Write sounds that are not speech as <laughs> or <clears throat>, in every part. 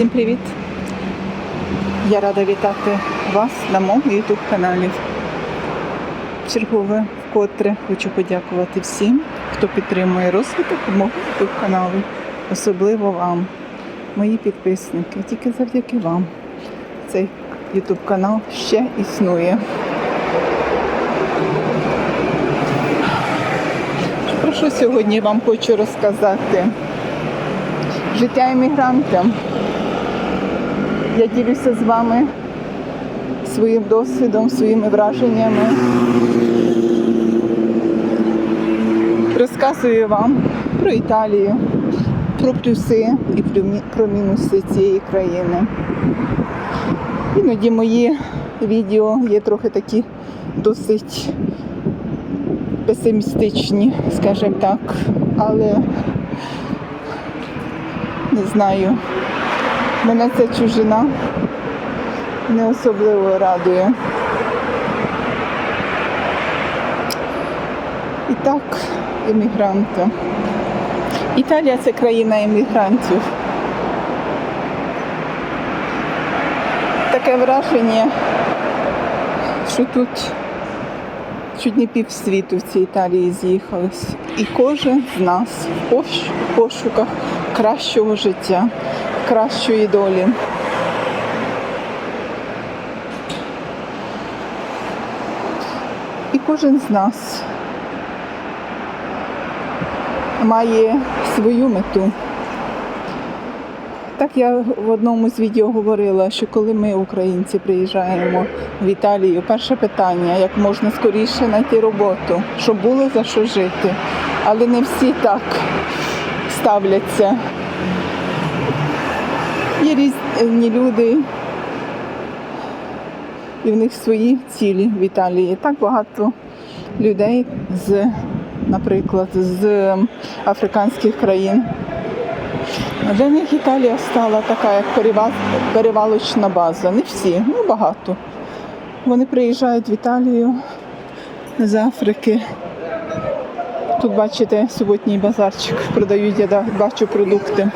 Всім привіт! Я рада вітати вас на моєму YouTube каналі. Чергове вкотре хочу подякувати всім, хто підтримує розвиток мого YouTube каналу. Особливо вам, мої підписники. Тільки завдяки вам цей YouTube канал ще існує. Про що сьогодні вам хочу розказати? Життя іммігранта. Я ділюся з вами своїм досвідом, своїми враженнями. Розказую вам про Італію, про плюси і про мінуси цієї країни. Іноді мої відео є трохи такі досить песимістичні, скажімо так, але не знаю. Мене ця чужина не особливо радує. І так, іммігранти. Італія це країна іммігрантів. Таке враження, що тут чуть не півсвіту в цій Італії з'їхались. І кожен з нас в пошуках кращого життя, кращої долі. І кожен з нас має свою мету. Так я в одному з відео говорила, що коли ми, українці, приїжджаємо в Італію, перше питання, як можна скоріше знайти роботу, щоб було за що жити. Але не всі так ставляться. Є різні люди, і в них свої цілі в Італії. Так багато людей з, наприклад, з африканських країн. Для них Італія стала така, як перевалочна база. Не всі, ну багато. Вони приїжджають в Італію з Африки. Тут бачите суботній базарчик, продають, я бачу продукти.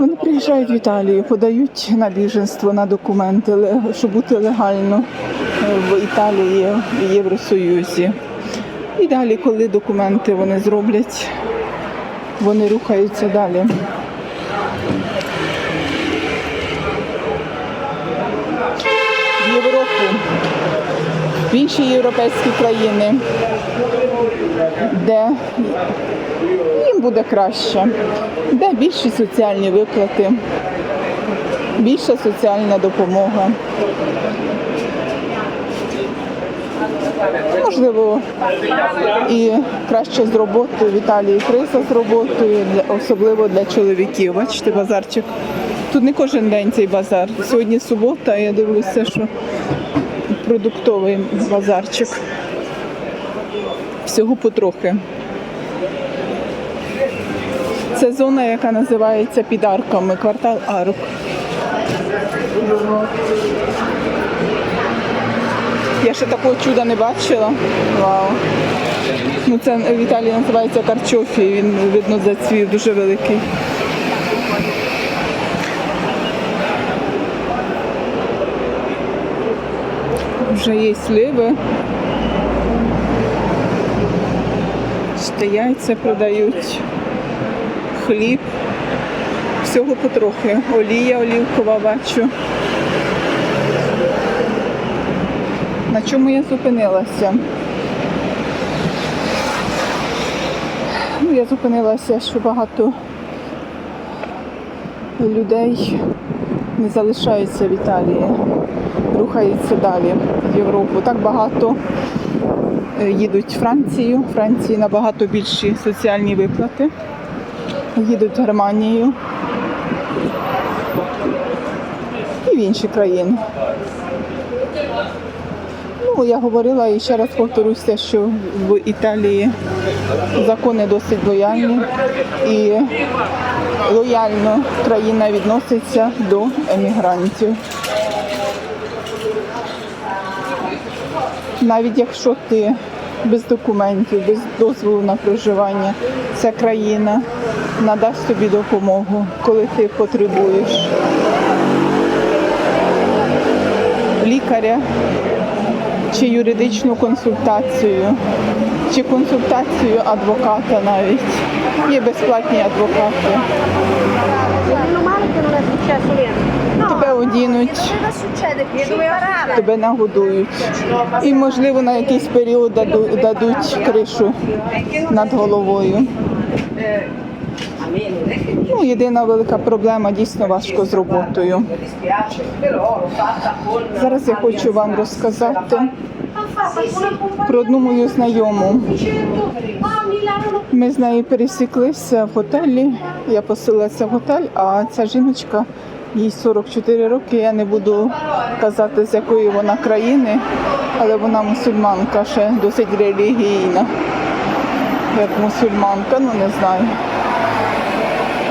Вони приїжджають в Італію, подають на біженство на документи, щоб бути легально е, в Італії, в Євросоюзі. І далі, коли документи вони зроблять, вони рухаються далі. Інші європейські країни, де їм буде краще, де більші соціальні виплати, більша соціальна допомога. Можливо, і краще з роботою в Італії криза з роботою, особливо для чоловіків. Бачите, базарчик. Тут не кожен день цей базар. Сьогодні субота, я дивлюся, що продуктовий базарчик. Всього потрохи. Це зона, яка називається під арками, квартал арок. Я ще такого чуда не бачила. Вау. Ну, це в Італії називається карчофі, він видно зацвів дуже великий. Вже є сливи. Ще яйця продають, хліб. Всього потрохи. Олія олівкова бачу. На чому я зупинилася? Ну, я зупинилася, що багато людей не залишаються в Італії, рухаються далі в Європу. Так багато е, їдуть в Францію. В Франції набагато більші соціальні виплати. Їдуть в Германію і в інші країни. Ну, я говорила і ще раз повторюся, що в Італії закони досить лояльні і лояльно країна відноситься до емігрантів. Навіть якщо ти без документів, без дозволу на проживання, ця країна надасть тобі допомогу, коли ти потребуєш лікаря чи юридичну консультацію, чи консультацію адвоката навіть. Є безплатні адвокати. Одінуть, тебе нагодують. І, можливо, на якийсь період дадуть кришу над головою. Ну, єдина велика проблема дійсно важко з роботою. Зараз я хочу вам розказати про одну мою знайому. Ми з нею пересіклися в готелі. Я поселилася в готель, а ця жіночка, їй 44 роки. Я не буду казати, з якої вона країни, але вона мусульманка, ще досить релігійна. Як мусульманка, ну не знаю.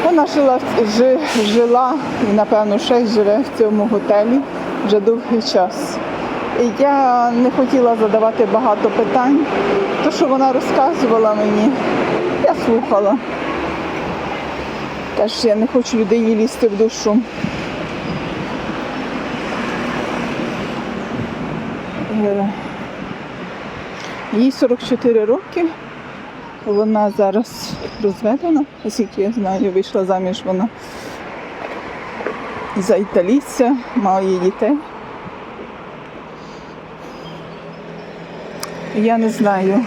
Вона жила, жи, жила і, напевно, ще живе в цьому готелі вже довгий час. І я не хотіла задавати багато питань. То, що вона розказувала мені, я слухала. Теж я не хочу людині лізти в душу. Їй 44 роки. Вона зараз розведена, наскільки я знаю, вийшла заміж вона за італійця, має дітей. Я не знаю.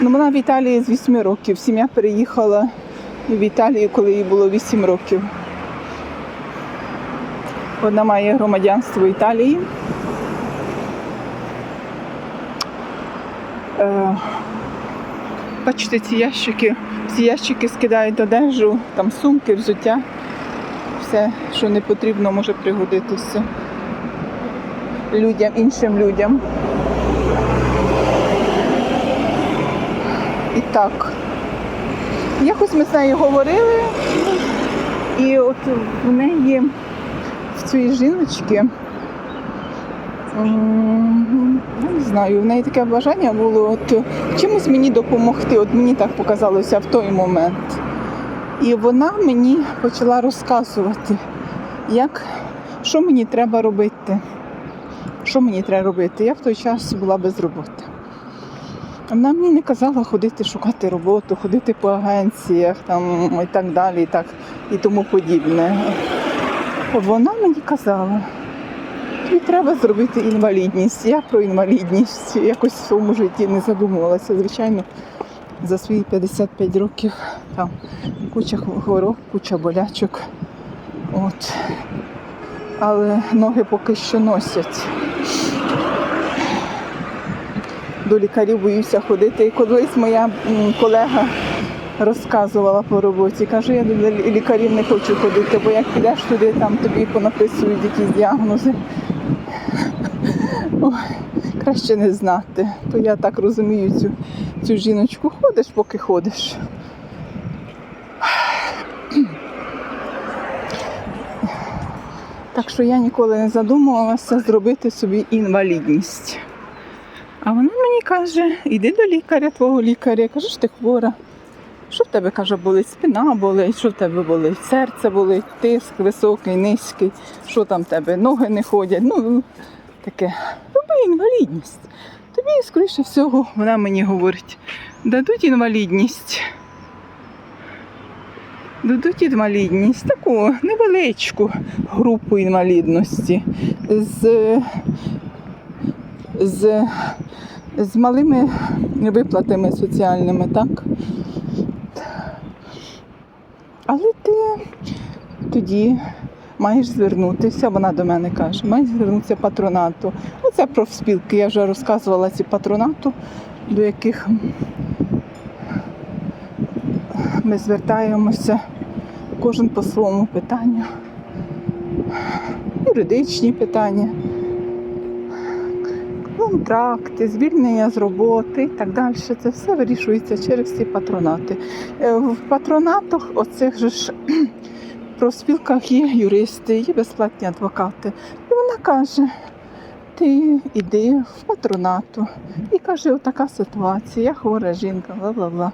Ну, вона в Італії з 8 років. Сім'я переїхала в Італію, коли їй було 8 років. Вона має громадянство Італії. Бачите, ці ящики, ці ящики скидають одежу, там сумки, взуття. Все, що не потрібно, може пригодитися людям, іншим людям. І так. Якось ми з нею говорили, і от в неї, в цієї жіночки, не знаю, в неї таке бажання було от чимось мені допомогти. От мені так показалося в той момент. І вона мені почала розказувати, як, що мені треба робити. Що мені треба робити? Я в той час була без роботи. Вона мені не казала ходити шукати роботу, ходити по агенціях там, і так далі, і, так, і тому подібне. Вона мені казала, тобі треба зробити інвалідність. Я про інвалідність якось в своєму житті не задумувалася. Звичайно, за свої 55 років там куча хвороб, куча болячок. От. Але ноги поки що носять до лікарів боюся ходити. І колись моя колега розказувала по роботі. Каже, я до лікарів не хочу ходити, бо як підеш туди, там тобі понаписують якісь діагнози. Ой, краще не знати. То я так розумію цю, цю жіночку. Ходиш, поки ходиш. Так що я ніколи не задумувалася зробити собі інвалідність. А вона мені каже, іди до лікаря, твого лікаря. Я кажу, що ти хвора. Що в тебе каже, болить? Спина болить, що в тебе болить? Серце болить, тиск високий, низький, що там в тебе? Ноги не ходять. Ну, таке. Роби інвалідність. Тобі, скоріше всього, вона мені говорить, дадуть інвалідність. Дадуть інвалідність, таку невеличку групу інвалідності з з, з малими виплатами соціальними, так? Але ти тоді маєш звернутися, вона до мене каже, маєш звернутися патронату. Оце профспілки, я вже розказувала ці патронату, до яких ми звертаємося кожен по своєму питанню. Юридичні питання контракти, звільнення з роботи і так далі. Це все вирішується через ці патронати. Е, В патронатах оцих же ж <clears throat> профспілках є юристи, є безплатні адвокати. І вона каже: ти йди в патронату. І каже, отака ситуація, я хвора жінка, бла бла бла.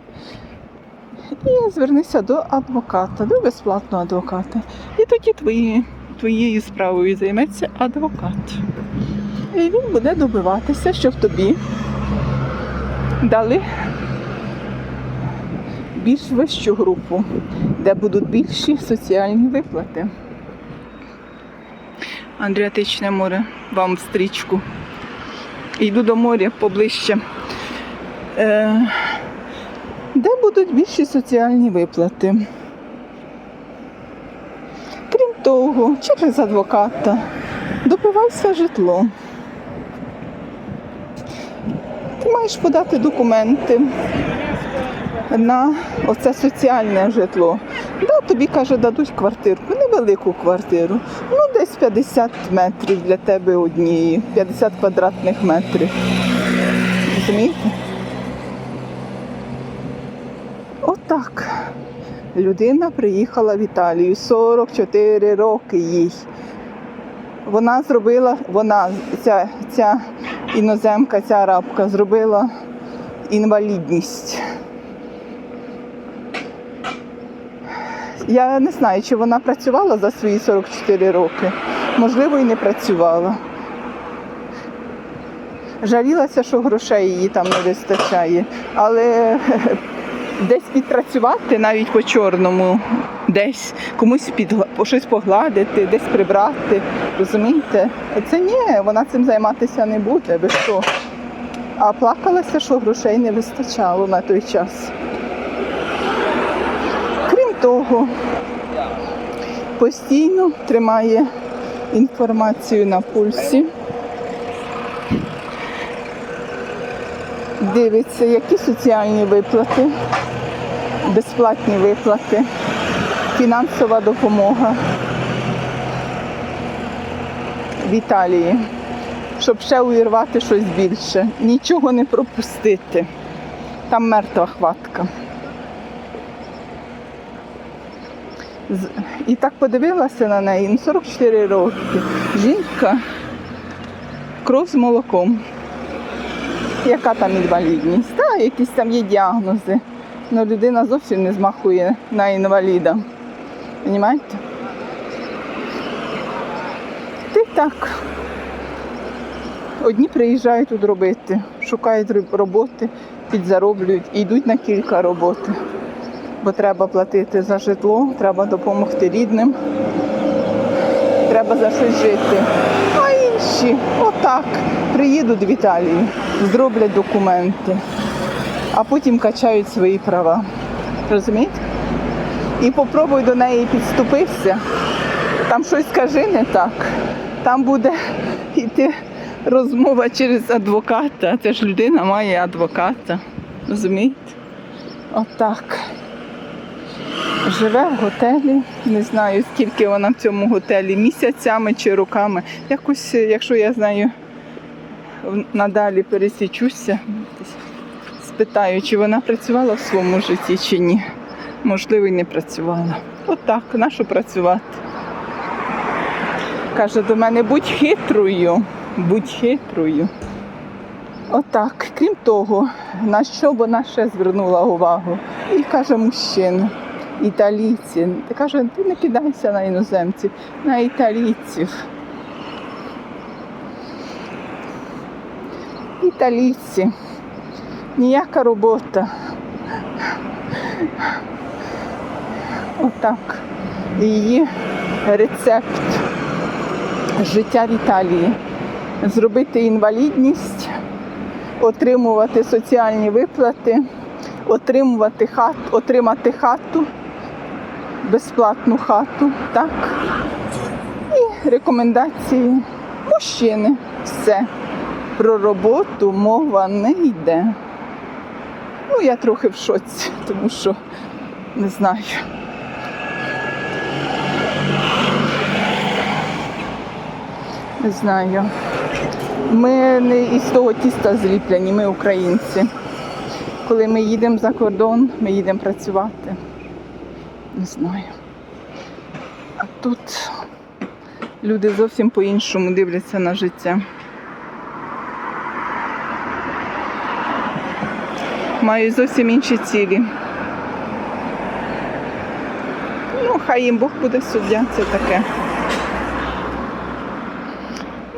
і звернися до адвоката, до безплатного адвоката. І тоді твої, твоєю справою займеться адвокат. І він буде добиватися, щоб тобі дали більш вищу групу, де будуть більші соціальні виплати. Андріатичне море, вам стрічку. Йду до моря поближче. Е, де будуть більші соціальні виплати. Крім того, через адвоката добивайся житло. Ти маєш подати документи на оце соціальне житло. Да, тобі каже, дадуть квартирку, невелику квартиру. Ну, 50 метрів для тебе однієї, 50 квадратних метрів. Розумієте? Отак. Людина приїхала в Італію, 44 роки їй. Вона зробила, вона, ця, ця іноземка, ця арабка зробила інвалідність. Я не знаю, чи вона працювала за свої 44 роки. Можливо, і не працювала. Жалілася, що грошей її там не вистачає. Але <laughs> десь підпрацювати навіть по чорному, десь комусь по щось погладити, десь прибрати. Розумієте? Це ні, вона цим займатися не буде. Ви що? А плакалася, що грошей не вистачало на той час. Того, постійно тримає інформацію на пульсі. Дивиться, які соціальні виплати, безплатні виплати, фінансова допомога в Італії, щоб ще увірвати щось більше, нічого не пропустити. Там мертва хватка. З- І так подивилася на неї, ну 44 роки. Жінка, кров з молоком. Яка там інвалідність? Та, якісь там є діагнози. Ну, людина зовсім не змахує на інваліда. Понімаєте? Ти так. Одні приїжджають тут робити, шукають роботи, підзароблюють і йдуть на кілька роботи. Бо треба платити за житло, треба допомогти рідним, треба за щось жити. А інші отак приїдуть в Італію, зроблять документи, а потім качають свої права. Розумієте? І попробуй до неї підступився, там щось скажи не так, там буде йти розмова через адвоката. Це ж людина має адвоката. Розумієте? Отак. Живе в готелі, не знаю скільки вона в цьому готелі, місяцями чи роками. Якось, е, якщо я знаю, надалі пересічуся, спитаю, чи вона працювала в своєму житті чи ні. Можливо, і не працювала. Отак, нащо працювати? Каже до мене, будь хитрою, будь хитрою. Отак. Крім того, на що вона ще звернула увагу? І каже мужчина, італійці. Ти каже, ти не кидайся на іноземців, на італійців. Італійці. Ніяка робота. Отак. Її рецепт життя в Італії. Зробити інвалідність, отримувати соціальні виплати, отримувати хат, отримати хату, безплатну хату, так? І рекомендації мужчини. Все. Про роботу мова не йде. Ну, я трохи в шоці, тому що не знаю. Не знаю. Ми не із того тіста зліплені, ми українці. Коли ми їдемо за кордон, ми їдемо працювати. Не знаю. А тут люди зовсім по-іншому дивляться на життя. Мають зовсім інші цілі. Ну, хай їм Бог буде суддя, це таке.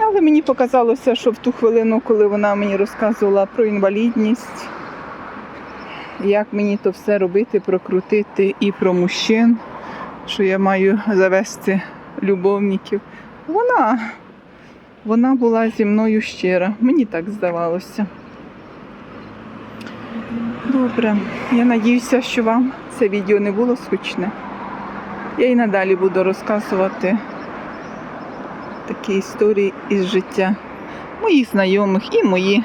Але мені показалося, що в ту хвилину, коли вона мені розказувала про інвалідність, як мені то все робити, прокрутити і про мужчин, що я маю завести любовників. Вона, вона була зі мною щира, мені так здавалося. Добре, я надіюся, що вам це відео не було скучне. Я і надалі буду розказувати такі історії із життя моїх знайомих і мої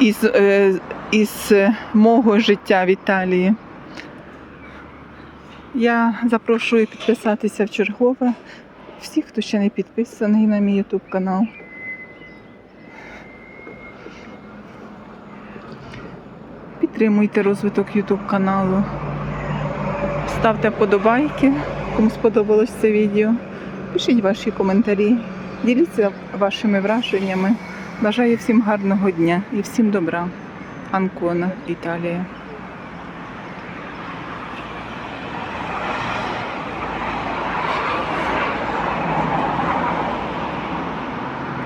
із, е, із е, мого життя в Італії. Я запрошую підписатися в чергове всіх, хто ще не підписаний на мій YouTube канал. Підтримуйте розвиток YouTube каналу. Ставте вподобайки, кому сподобалось це відео. Пишіть ваші коментарі, діліться вашими враженнями. Бажаю всім гарного дня і всім добра. Анкона, Італія.